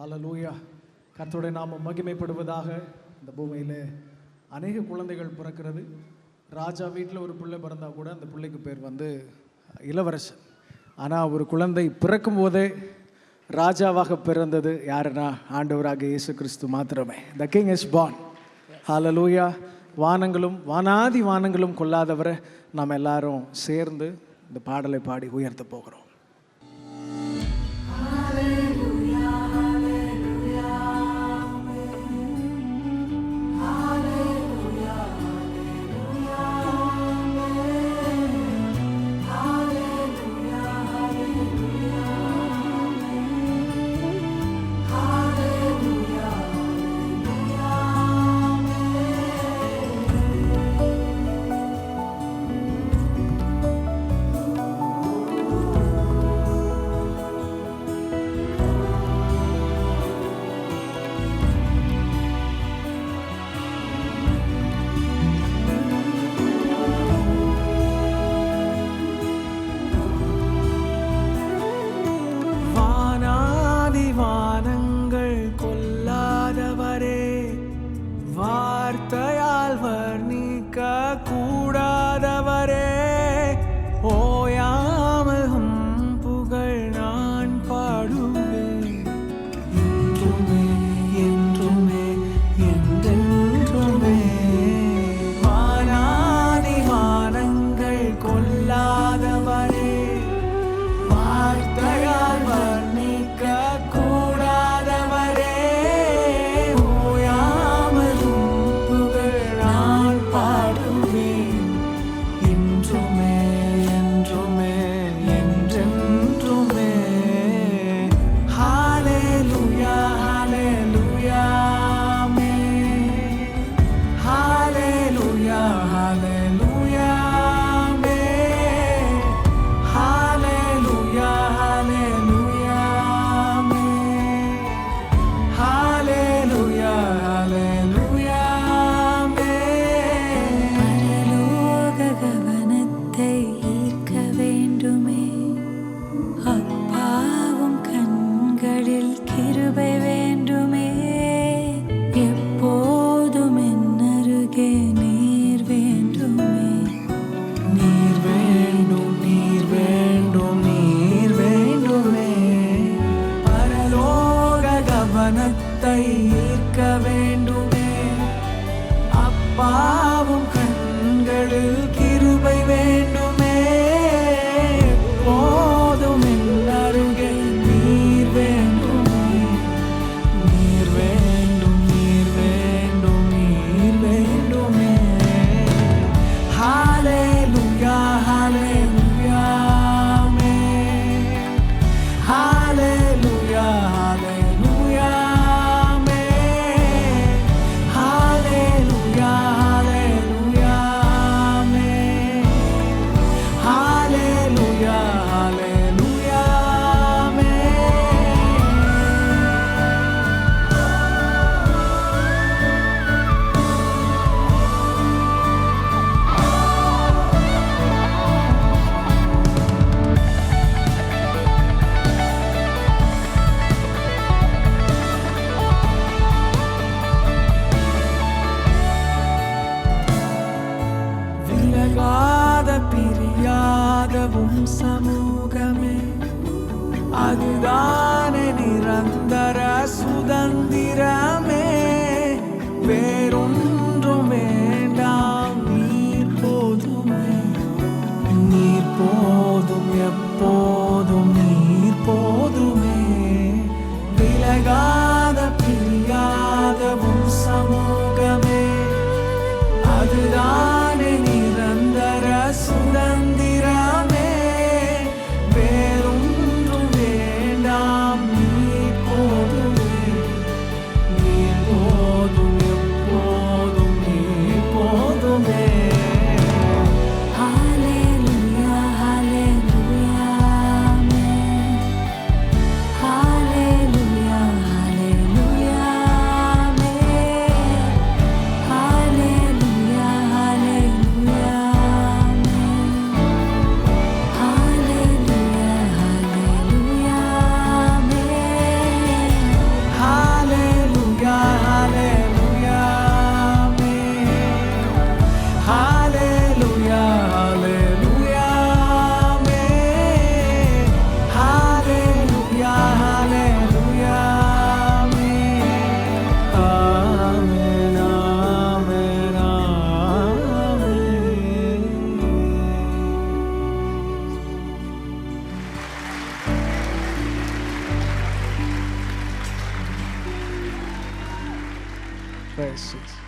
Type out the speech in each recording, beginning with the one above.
ஹாலலூயா கத்தோடைய நாம் மகிமைப்படுவதாக இந்த பூமியில் அநேக குழந்தைகள் பிறக்கிறது. ராஜா வீட்டில் ஒரு பிள்ளை பிறந்தால் கூட அந்த பிள்ளைக்கு பேர் வந்து இளவரசன். ஆனால் ஒரு குழந்தை பிறக்கும் போதே ராஜாவாக பிறந்தது யாருன்னா? ஆண்டவராக இயேசு கிறிஸ்து மாத்திரமே. த கிங் இஸ் பான் ஹாலலூயா வானங்களும் வானாதி வானங்களும் கொல்லாதவரை நாம் எல்லாரும் சேர்ந்து இந்த பாடலை பாடி உயர்த்த போகிறோம். உன்னில் கிருபை வாழவும் சமூகமே அதுதான நிரந்தர சுதந்திர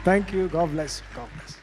Thank you. God bless you. God bless you.